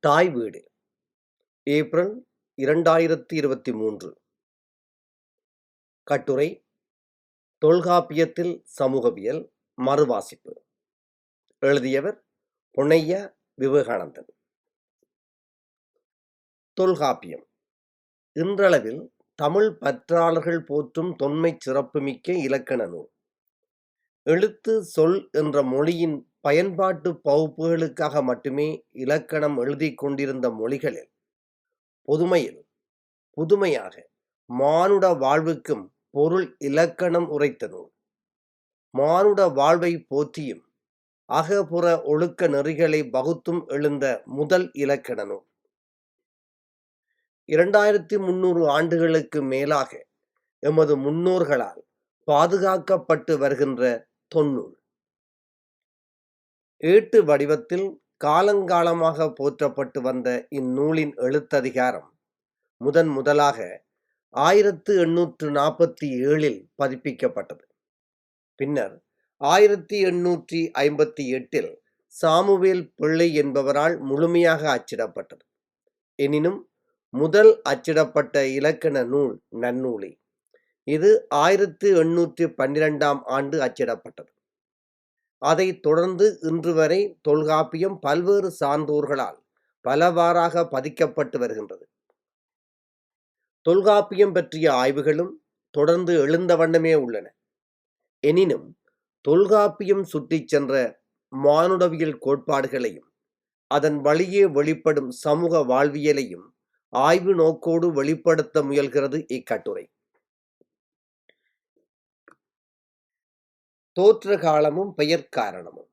தாய் வீடு. ஏப்ரல் இரண்டாயிரத்தி இருபத்தி மூன்று கட்டுரை தொல்காப்பியத்தில் சமூகவியல் மறுவாசிப்பு. எழுதியவர் பொன்னையா விவேகானந்தன். தொல்காப்பியம். இன்றளவில் தமிழ் பற்றாளர்கள் போற்றும் தொன்மை சிறப்புமிக்க இலக்கண நூல். எழுத்து சொல் என்ற மொழியின் பயன்பாட்டு பகுப்புகளுக்காக மட்டுமே இலக்கணம் எழுதிக் கொண்டிருந்த மொழிகளில் பொதுமையில் புதுமையாக மானுட வாழ்வுக்கும் பொருள் இலக்கணம் உரைத்த நூல். மானுட வாழ்வை போற்றியும் அகபுற ஒழுக்க நெறிகளை வகுத்தும் எழுந்த முதல் இலக்கண நூல். இரண்டாயிரத்தி முன்னூறு ஆண்டுகளுக்கு மேலாக எமது முன்னோர்களால் பாதுகாக்கப்பட்டு வருகின்ற தொன்னூல். ஏட்டு வடிவத்தில் காலங்காலமாக போற்றப்பட்டு வந்த இந்நூலின் எழுத்ததிகாரம் முதன் முதலாக ஆயிரத்து எண்ணூற்று நாற்பத்தி ஏழில் பதிப்பிக்கப்பட்டது. பின்னர் ஆயிரத்தி எண்ணூற்றி ஐம்பத்தி எட்டில் சாமுவேல் பிள்ளை என்பவரால் முழுமையாக அச்சிடப்பட்டது. எனினும் முதல் அச்சிடப்பட்ட இலக்கண நூல் நன்னூலி. இது ஆயிரத்து எண்ணூற்றி பன்னிரெண்டாம் ஆண்டு அச்சிடப்பட்டது. அதைத் தொடர்ந்து இன்று வரை தொல்காப்பியம் பல்வேறு சான்றோர்களால் பலவாறாக பதிக்கப்பட்டு வருகின்றது. தொல்காப்பியம் பற்றிய ஆய்வுகளும் தொடர்ந்து எழுந்த வண்ணமே உள்ளன. எனினும் தொல்காப்பியம் சுற்றிச் சென்ற மானுடவியல் கோட்பாடுகளையும் அதன் வழியே வெளிப்படும் சமூக வாழ்வியலையும் ஆய்வு நோக்கோடு வெளிப்படுத்த முயல்கிறது இக்கட்டுரை. தோற்ற காலமும் பெயர் காரணமும்.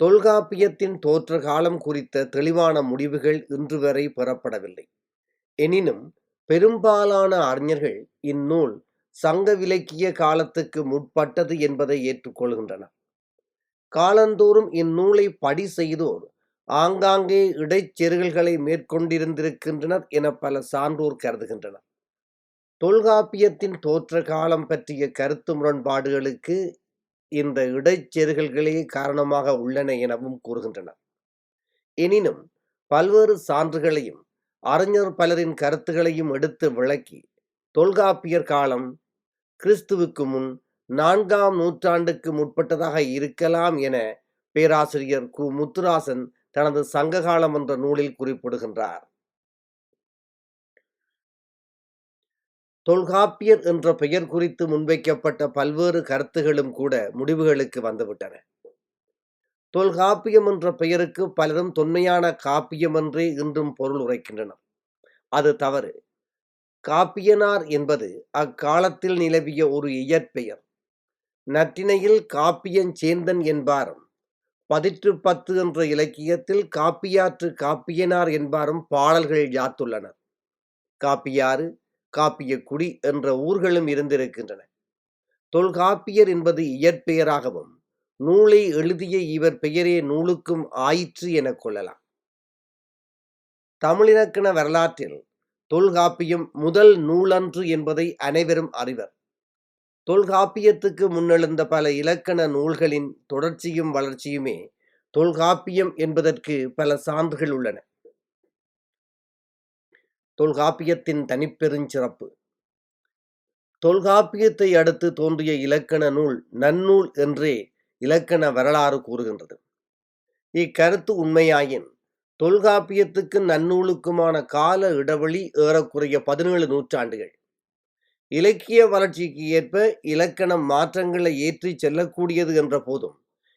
தொல்காப்பியத்தின் தோற்ற காலம் குறித்த தெளிவான முடிவுகள் இன்று வரை பெறப்படவில்லை. எனினும் பெரும்பாலான அறிஞர்கள் இந்நூல் சங்க விலக்கிய காலத்துக்கு முற்பட்டது என்பதை ஏற்றுக்கொள்கின்றனர். காலந்தோறும் இந்நூலை படி செய்தோர் ஆங்காங்கே இடைச்செருகல்களை மேற்கொண்டிருந்திருக்கின்றனர் என பல சான்றோர் கருதுகின்றனர். தொல்காப்பியத்தின் தோற்ற காலம் பற்றிய கருத்து முரண்பாடுகளுக்கு இந்த இடைச்செருகல்களே காரணமாக உள்ளன எனவும் கூறுகின்றனர் எனினும் பல்வேறு சான்றுகளையும் அறிஞர் பலரின் கருத்துகளையும் எடுத்து விளக்கி தொல்காப்பியர் காலம் கிறிஸ்துவுக்கு முன் நான்காம் நூற்றாண்டுக்கு முற்பட்டதாக இருக்கலாம் என பேராசிரியர் கு. முத்துராசன் தனது சங்ககாலம் என்ற நூலில் குறிப்பிடுகின்றார். தொல்காப்பியர் என்ற பெயர் குறித்து முன்வைக்கப்பட்ட பல்வேறு கருத்துகளும் கூட முடிவுகளுக்கு வந்துவிட்டன. தொல்காப்பியம் என்ற பெயருக்கு பலரும் தொன்மையான காப்பியம் என்றே இன்றும் பொருள் உரைக்கின்றனர். அது தவறு. காப்பியனார் என்பது அக்காலத்தில் நிலவிய ஒரு இயற்பெயர். நற்றினையில் காப்பியஞ்சேந்தன் என்பாரும் பதிற்று பத்து என்ற இலக்கியத்தில் காப்பியாற்று காப்பியனார் என்பாரும் பாடல்கள் யாத்துள்ளனர். காப்பியாறு காப்பியக்குடி என்ற ஊர்களும் இருந்திருக்கின்றன. தொல்காப்பியர் என்பது இயற்பெயராகவும் நூலை எழுதிய இவர் பெயரே நூலுக்கும் ஆயிற்று என கொள்ளலாம். தமிழிலக்கண வரலாற்றில் தொல்காப்பியம் முதல் நூலன்று என்பதை அனைவரும் அறிவர். தொல்காப்பியத்துக்கு முன்னெழுந்த பல இலக்கண நூல்களின் தொடர்ச்சியும் வளர்ச்சியுமே தொல்காப்பியம் என்பதற்கு பல சான்றுகள் உள்ளன. தொல்காப்பியத்தின் தனிப்பெருஞ்சிறப்பு. தொல்காப்பியத்தை அடுத்து தோன்றிய இலக்கண நூல் நன்னூல் என்றே இலக்கண வரலாறு கூறுகின்றது. இக்கருத்து உண்மையாயின் தொல்காப்பியத்துக்கும் நன்னூலுக்குமான கால இடைவெளி ஏறக்குறைய பதினேழு நூற்றாண்டுகள். இலக்கிய வளர்ச்சிக்கு ஏற்ப இலக்கணம் மாற்றங்களை ஏற்றி செல்லக்கூடியது என்ற போதும்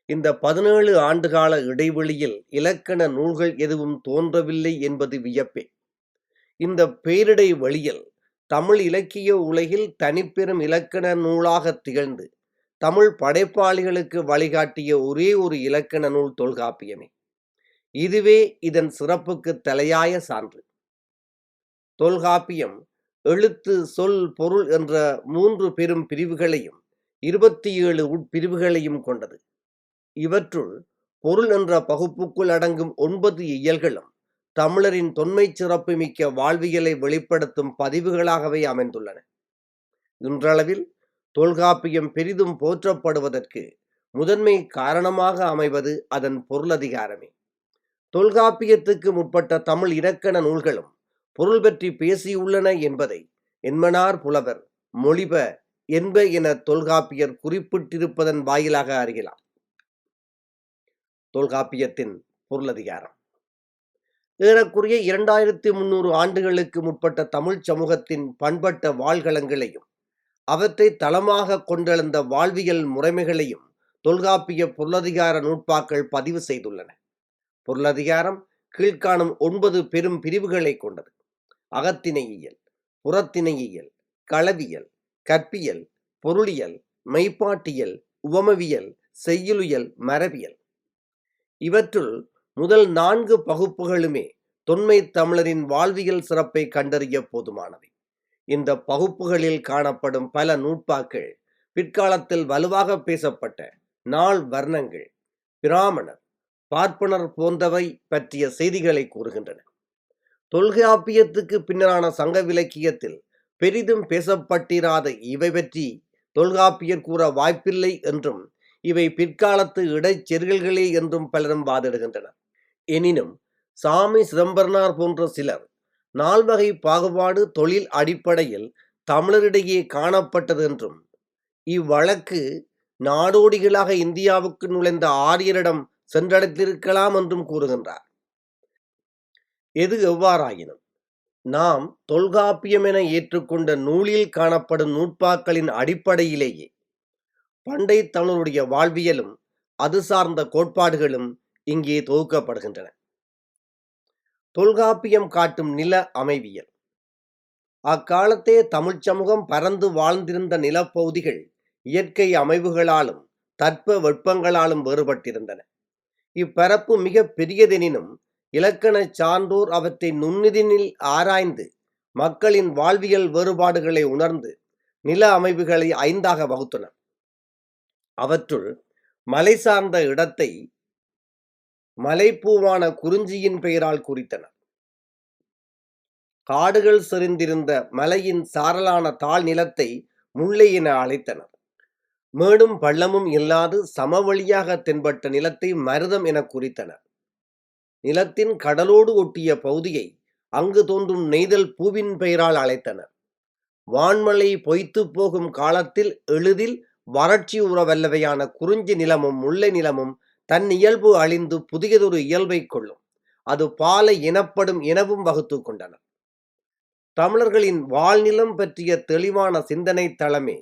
இந்த பதினேழு ஆண்டுகால இடைவெளியில் இலக்கண நூல்கள் எதுவும் தோன்றவில்லை என்பது வியப்பே. இந்த பேரிடை வழியில் தமிழ் இலக்கிய உலகில் தனிப்பெரும் இலக்கண நூலாக திகழ்ந்து தமிழ் படைப்பாளிகளுக்கு வழிகாட்டிய ஒரே ஒரு இலக்கண நூல் தொல்காப்பியமே. இதுவே இதன் சிறப்புக்கு தலையாய சான்று. தொல்காப்பியம் எழுத்து சொல் பொருள் என்ற மூன்று பெரும் பிரிவுகளையும் இருபத்தி ஏழு உட்பிரிவுகளையும் கொண்டது. இவற்றுள் பொருள் என்ற பகுப்புக்குள் அடங்கும் ஒன்பது இயல்களும் தமிழரின் தொன்மை சிறப்பு மிக்க வாழ்வியலை வெளிப்படுத்தும் பதிவுகளாகவே அமைந்துள்ளன. இன்றளவில் தொல்காப்பியம் பெரிதும் போற்றப்படுவதற்கு முதன்மை காரணமாக அமைவது அதன் பொருளதிகாரமே தொல்காப்பியத்துக்கு முற்பட்ட தமிழ் இலக்கண நூல்களும் பொருள் பற்றி பேசியுள்ளன என்பதை என்மனார் புலவர் மொழிப என்ப என தொல்காப்பியர் குறிப்பிட்டிருப்பதன் வாயிலாக அறியலாம். தொல்காப்பியத்தின் பொருளதிகாரம் ஏறக்குறைய இரண்டாயிரத்தி முன்னூறு ஆண்டுகளுக்கு முற்பட்ட தமிழ் சமூகத்தின் பண்பட்ட வாழ்களங்களையும் அவற்றை தளமாக கொண்டெழுந்த வாழ்வியல் முறைமைகளையும் தொல்காப்பிய பொருளதிகார நூற்பாக்கள் பதிவு செய்துள்ளன. பொருளதிகாரம் கீழ்காணும் ஒன்பது பெரும் பிரிவுகளை கொண்டது. அகத்திணையியல் புறத்திணையியல் களவியல் கற்பியல் பொருளியல் மெய்ப்பாட்டியல் உவமவியல் செய்யுளியல் மரபியல். இவற்றுள் முதல் நான்கு பகுப்புகளுமே தொன்மை தமிழரின் வாழ்வியல் சிறப்பை கண்டறிய போதுமானவை. இந்த பகுப்புகளில் காணப்படும் பல நூற்பாக்கள் பிற்காலத்தில் வலுவாக பேசப்பட்ட நாள் வர்ணங்கள் பிராமணர் பார்ப்பனர் போன்றவை பற்றிய செய்திகளை கூறுகின்றன. தொல்காப்பியத்துக்கு பின்னரான சங்க விலக்கியத்தில் பெரிதும் பேசப்பட்டிராத இவை பற்றி தொல்காப்பியர் கூற வாய்ப்பில்லை என்றும் இவை பிற்காலத்து இடைச்செருகல்களே என்றும் பலரும் வாதிடுகின்றனர். எனினும் சாமி சிதம்பரனார் போன்ற சிலர் நால்வகை பாகுபாடு தொழில் அடிப்படையில் தமிழரிடையே காணப்பட்டது என்றும் இவ்வழக்கு நாடோடிகளாக இந்தியாவுக்கு நுழைந்த ஆரியரிடம் சென்றடைத்திருக்கலாம் என்றும் கூறுகின்றார். எது எவ்வாறாயினும் நாம் தொல்காப்பியம் என ஏற்றுக்கொண்ட நூலில் காணப்படும் நூற்பாக்களின் அடிப்படையிலேயே பண்டை தமிழருடைய வாழ்வியலும் அது சார்ந்த கோட்பாடுகளும் இங்கே தொகுக்கப்படுகின்றன. தொல்காப்பியம் காட்டும் நில அமைவியல். அக்காலத்தே தமிழ்ச் சமூகம் பரந்து வாழ்ந்திருந்த நிலப்பகுதிகள் இயற்கை அமைவுகளாலும் தட்ப வெப்பங்களாலும் வேறுபட்டிருந்தன. இப்பரப்பு மிக பெரியதெனினும் இலக்கண சான்றோர் அவற்றை நுண்ணிதினில் ஆராய்ந்து மக்களின் வாழ்வியல் வேறுபாடுகளை உணர்ந்து நில அமைவுகளை ஐந்தாக வகுத்தனர். அவற்றுள் மலை சார்ந்த இடத்தை மலைப்பூவான குறிஞ்சியின் பெயரால் குறித்தனர் காடுகள் செறிந்திருந்த மலையின் சாரலான தாழ் நிலத்தை முல்லை என அழைத்தனர். மேடும் பள்ளமும் இல்லாது சமவெளியாக தென்பட்ட நிலத்தை மருதம் என குறித்தனர் நிலத்தின் கடலோடு ஒட்டிய பகுதியை அங்கு தோன்றும் நெய்தல் பூவின் பெயரால் அழைத்தனர். வான்மலை பொய்த்து போகும் காலத்தில் எளிதில் வறட்சி உறவல்லவையான குறிஞ்சி நிலமும் முல்லை நிலமும் தன் இயல்பு அழிந்து புதியதொரு இயல்பை கொள்ளும். அது பாலை எனப்படும் எனவும் வகுத்து கொண்டனர் தமிழர்களின் வாழ்நிலம் பற்றிய தெளிவான சிந்தனை தளமே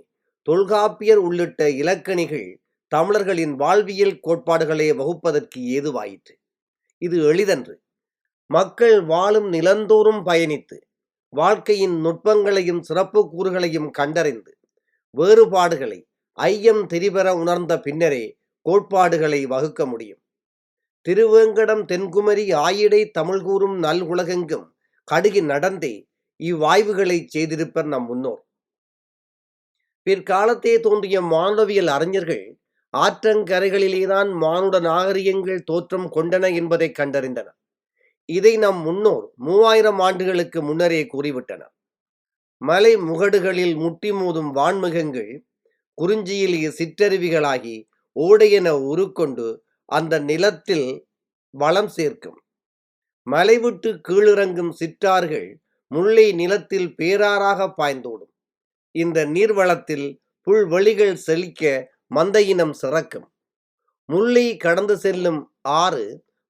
தொல்காப்பியர் உள்ளிட்ட இலக்கணிகள் தமிழர்களின் வாழ்வியல் கோட்பாடுகளை வகுப்பதற்கு ஏதுவாயிற்று. இது எளிதன்று. மக்கள் வாழும் நிலந்தோறும் பயணித்து வாழ்க்கையின் நுட்பங்களையும் சிறப்பு கூறுகளையும் கண்டறிந்து வேறுபாடுகளை ஐயம் தெரிபெற உணர்ந்த பின்னரே கோட்பாடுகளை வகுக்க முடியும். திருவேங்கடம் தென்குமரி ஆயிடை தமிழ் கூறும் நல் உலகெங்கும் கடுகி நடந்தே இவ்வாய்வுகளை செய்திருப்பர் நம் முன்னோர். பிற்காலத்தே தோன்றிய மானுடவியல் அறிஞர்கள் ஆற்றங்கரைகளிலேதான் மானுட நாகரிகங்கள் தோற்றம் கொண்டன என்பதை கண்டறிந்தனர். இதை நம் முன்னோர் மூவாயிரம் ஆண்டுகளுக்கு முன்னரே கூறிவிட்டனர். மலை முகடுகளில் முட்டி மோதும் வான்மிகங்கள் குறிஞ்சியில் சிற்றருவிகளாகி ஓடையென உருக்கொண்டு அந்த நிலத்தில் வளம் சேர்க்கும். மலை விட்டு கீழிறங்கும் சிற்றார்கள் முல்லை நிலத்தில் பேராறாக பாய்ந்தோடும். இந்த நீர்வளத்தில் புல்வெளிகள் செழிக்க மந்தையினம் சிறக்கும். முல்லை கடந்து செல்லும் ஆறு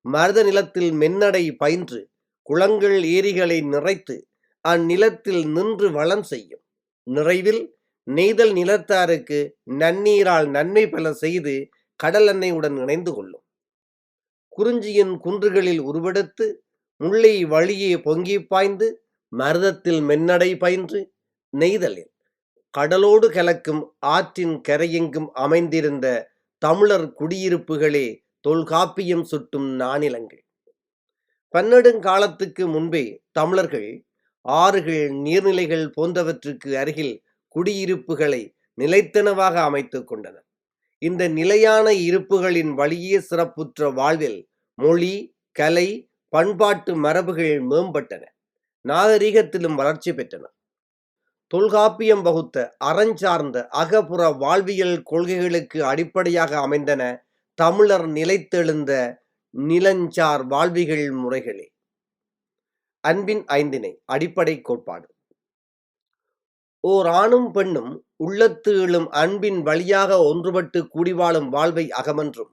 மருத நிலத்தில் மென்னடை பயின்று குளங்கள் ஏரிகளை நிறைத்து அந்நிலத்தில் நின்று வளம் செய்யும். நிறைவில் நெய்தல் நிலத்தாருக்கு நன்னீரால் நன்மை பல செய்து கடல் அன்னையுடன் இணைந்து கொள்ளும். குறிஞ்சியின் குன்றுகளில் உருவெடுத்து முல்லை வழியே பொங்கி பாய்ந்து மருதத்தில் மென்னடை பயின்று நெய்தலில் கடலோடு கலக்கும் ஆற்றின் கரையெங்கும் அமைந்திருந்த தமிழர் குடியிருப்புகளே தொல்காப்பியம் சுட்டும் நானிலங்கள். பன்னெடுங்காலத்துக்கு முன்பே தமிழர்கள் ஆறுகள் நீர்நிலைகள் போன்றவற்றுக்கு அருகில் குடியிருப்புகளை நிலைத்தனவாக அமைத்து கொண்டனர் இந்த நிலையான இருப்புகளின் வழியே சிறப்புற்ற வாழ்வில் மொழி கலை பண்பாட்டு மரபுகள் மேம்பட்டன. நாகரிகத்திலும் வளர்ச்சி பெற்றன. தொல்காப்பியம் வகுத்த அறஞ்சார்ந்த அகப்புற வாழ்வியல் கொள்கைகளுக்கு அடிப்படையாக அமைந்தன தமிழர் நிலைத்தெழுந்த நிலஞ்சார் வாழ்விகள் முறைகளே. அன்பின் ஐந்தினை அடிப்படை கோட்பாடு. ஓர் ஆணும் பெண்ணும் உள்ளத்து எழும் அன்பின் வழியாக ஒன்றுபட்டு கூடிவாழும் வாழ்வை அகமென்றும்.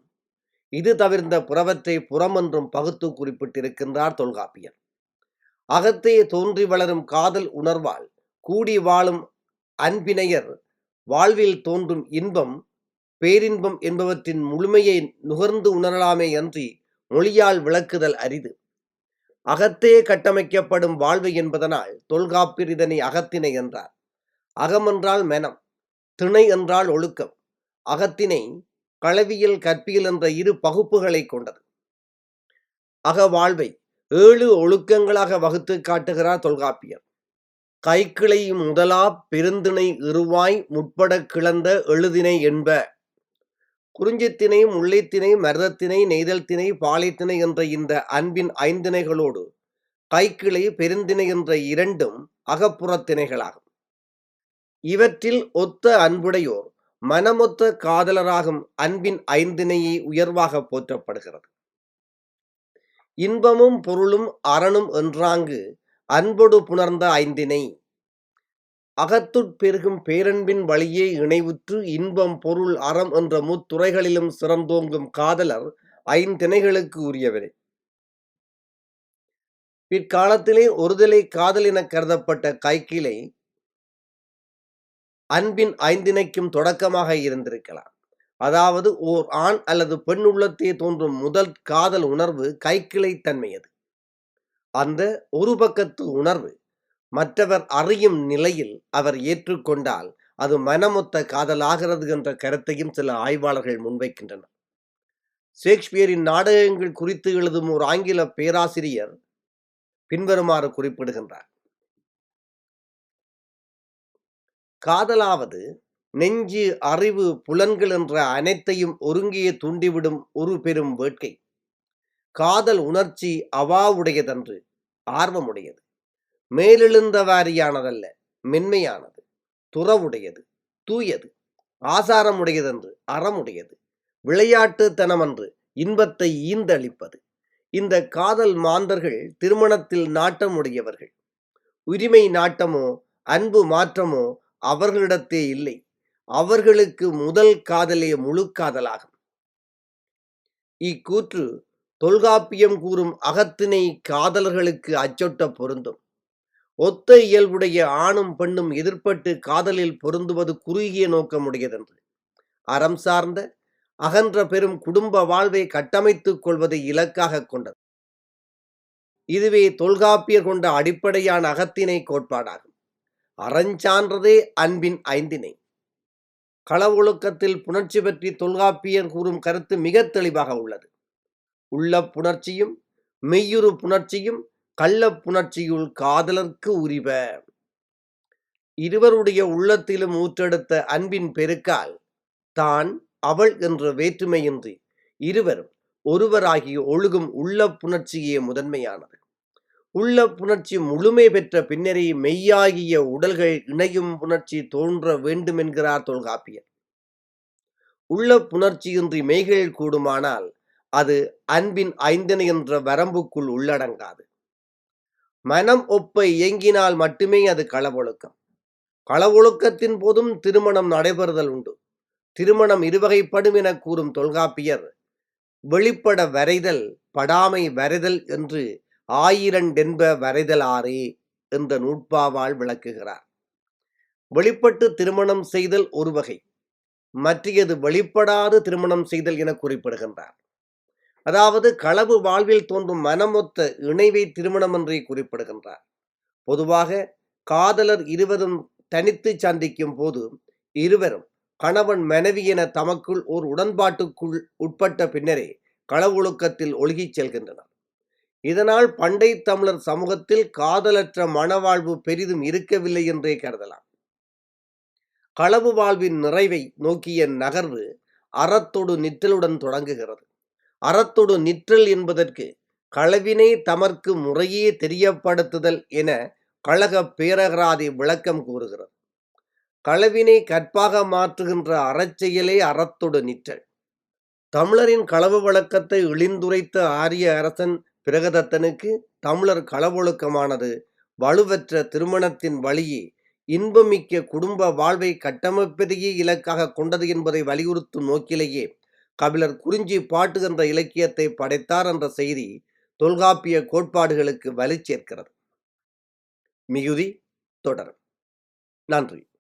இது தவிர்ந்த புறவற்றை புறமென்றும் பகுத்து குறிப்பிட்டிருக்கின்றார் தொல்காப்பியர். அகத்தே தோன்றி வளரும் காதல் உணர்வால் கூடி வாழும் அன்பினையர் வாழ்வில் தோன்றும் இன்பம் பேரின்பம் என்பவற்றின் முழுமையை நுகர்ந்து உணரலாமே அன்றி மொழியால் விளக்குதல் அரிது. அகத்தே கட்டமைக்கப்படும் வாழ்வு என்பதனால் தொல்காப்பியர் இதனை அகத்தினை என்றார். அகமென்றால் மெனம் திணை என்றால் ஒழுக்கம் அகத்தினை களவியல் கற்பியல் என்ற இரு பகுப்புகளை கொண்டது. அக வாழ்வை ஏழு ஒழுக்கங்களாக வகுத்து காட்டுகிறார் தொல்காப்பியர். கைக்கிளை முதலா பெருந்திணை இருவாய் முற்பட கிளந்த எழுதினை என்ப குறிஞ்சித்திணை முல்லைத்திணை மருதத்திணை நெய்தல் திணை பாலைத்திணை என்ற இந்த அன்பின் ஐந்திணைகளோடு கைக்கிளை பெருந்திணை என்ற இரண்டும் அகப்புறத்திணைகளாகும். இவற்றில் ஒத்த அன்புடையோர் மனமொத்த காதலராகும் அன்பின் ஐந்திணையை உயர்வாக போற்றப்படுகிறது. இன்பமும் பொருளும் அறனும் என்றாங்கு அன்பொடு புணர்ந்த ஐந்தினை அகத்துட் பெருகும் பேரன்பின் வழியே இணைவுற்று இன்பம் பொருள் அறம் என்ற முத்துறைகளிலும் சிறந்தோங்கும் காதலர் ஐந்திணைகளுக்கு உரியவரே. பிற்காலத்திலே ஒருதலை காதல் என கருதப்பட்ட கைக்கிளை அன்பின் ஐந்திணைக்கும் தொடக்கமாக இருந்திருக்கலாம். அதாவது ஓர் ஆண் அல்லது பெண் உள்ளத்தே தோன்றும் முதல் காதல் உணர்வு கைக்கிளை தன்மையது அந்த ஒரு பக்கத்து உணர்வு மற்றவர் அறியும் நிலையில் அவர் ஏற்றுக்கொண்டால் அது மனமொத்த காதலாகிறது என்ற கருத்தையும் சில ஆய்வாளர்கள் முன்வைக்கின்றனர். ஷேக்ஸ்பியரின் நாடகங்கள் குறித்து எழுதும் ஒரு ஆங்கில பேராசிரியர் பின்வருமாறு குறிப்பிடுகின்றார். காதலாவது நெஞ்சு அறிவு புலன்கள் என்ற அனைத்தையும் ஒருங்கே தூண்டிவிடும் ஒரு பெரும் வேட்கை. காதல் உணர்ச்சி அவாவுடையதன்று ஆர்வமுடையது. மேலெழுந்த வாரியானதல்ல மென்மையானது. துறவுடையது தூயது. ஆசாரமுடையதென்று அறமுடையது. விளையாட்டு தனமன்று இன்பத்தை ஈந்தளிப்பது. இந்த காதல் மாந்தர்கள் திருமணத்தில் நாட்டமுடையவர்கள். உரிமை நாட்டமோ அன்பு மாற்றமோ அவர்களிடத்தே இல்லை. அவர்களுக்கு முதல் காதலே முழு காதலாகும். இக்கூற்று தொல்காப்பியம் கூறும் அகத்தினை காதலர்களுக்கு அச்சொட்ட பொருந்தும். ஒத்த இயல்புடைய ஆணும் பெண்ணும் எதிர்ப்பட்டு காதலில் பொருந்துவது குறுகிய நோக்கமுடையதென்று. அறம் சார்ந்த அகன்ற பெரும் குடும்ப வாழ்வை கட்டமைத்துக் கொள்வதை இலக்காக கொண்டது. இதுவே தொல்காப்பியர் கொண்ட அடிப்படையான அகத்தினை கோட்பாடாகும். அறஞ்சான்றதே அன்பின் ஐந்தினை களவொழுக்கத்தில் புணர்ச்சி பற்றி தொல்காப்பியர் கூறும் கருத்து மிக தெளிவாக உள்ளது. உள்ள புணர்ச்சியும் மெய்யுறு புணர்ச்சியும் கள்ள புணர்ச்சியுள் காதலர்க்கு உரிவ இருவருடைய உள்ளத்திலும் ஊற்றெடுத்த அன்பின் பெருக்கால் தான் அவள் என்ற வேற்றுமையின்றி இருவரும் ஒருவராகி ஒழுகும் உள்ள புணர்ச்சியே முதன்மையானது. உள்ள புணர்ச்சி முழுமை பெற்ற பின்னரே மெய்யாகிய உடல்கள் இணையும் புணர்ச்சி தோன்ற வேண்டுமென்கிறார் தொல்காப்பியர். உள்ள புணர்ச்சியின்றி மெய்கள் கூடுமானால் அது அன்பின் ஐந்தனை என்ற வரம்புக்குள் உள்ளடங்காது. மனம் ஒப்ப இயங்கினால் மட்டுமே அது களவொழுக்கம். களவொழுக்கத்தின் போதும் திருமணம் நடைபெறுதல் உண்டு. திருமணம் இருவகைப்படும் என கூறும் தொல்காப்பியர் வெளிப்பட வரைதல் படாமை வரைதல் என்று ஆயிரண்டென்ப வரைதலாறு என்ற நூட்பாவால் விளக்குகிறார். வெளிப்பட்டு திருமணம் செய்தல் ஒரு வகை மற்றையது வெளிப்படாது திருமணம் செய்தல் என குறிப்பிடுகின்றார். அதாவது களவு வாழ்வில் தோன்றும் மனமொத்த இணைவை திருமணம் என்றே குறிப்பிடுகின்றார். பொதுவாக காதலர் இருவரும் தனித்து சந்திக்கும் போது இருவரும் கணவன் மனைவி என தமக்குள் ஓர் உடன்பாட்டுக்குள் உட்பட்ட பின்னரே களவொழுக்கத்தில் ஒழுகிச் செல்கின்றனர். இதனால் பண்டை தமிழர் சமூகத்தில் காதலற்ற மனவாழ்வு பெரிதும் இருக்கவில்லை என்றே கருதலாம். களவு வாழ்வின் நிறைவை நோக்கிய நகர்வு அறத்தொடு நிற்றலுடன் தொடங்குகிறது. அறத்தொடு நிற்றல் என்பதற்கு களவினை தமர்க்கு முறையே தெரியப்படுத்துதல் என கழக பேரகராதி விளக்கம் கூறுகிறது. களவினை கற்பாக மாற்றுகின்ற அறச்செயலே அறத்தொடு நிற்றல். தமிழரின் களவு வழக்கத்தை இழிந்துரைத்த ஆரிய அரசன் பிரகதத்தனுக்கு தமிழர் களவொழுக்கமானது. வலுவற்ற திருமணத்தின் வழியே இன்பமிக்க குடும்ப வாழ்வை கட்டமைப்பதையே இலக்காக கொண்டது என்பதை வலியுறுத்தும் நோக்கிலேயே கபிலர் குறிஞ்சி பாட்டு என்ற இலக்கியத்தை படைத்தார் என்ற செய்தி தொல்காப்பிய கோட்பாடுகளுக்கு வலி சேர்க்கிறது. மிகுதி தொடரும். நன்றி.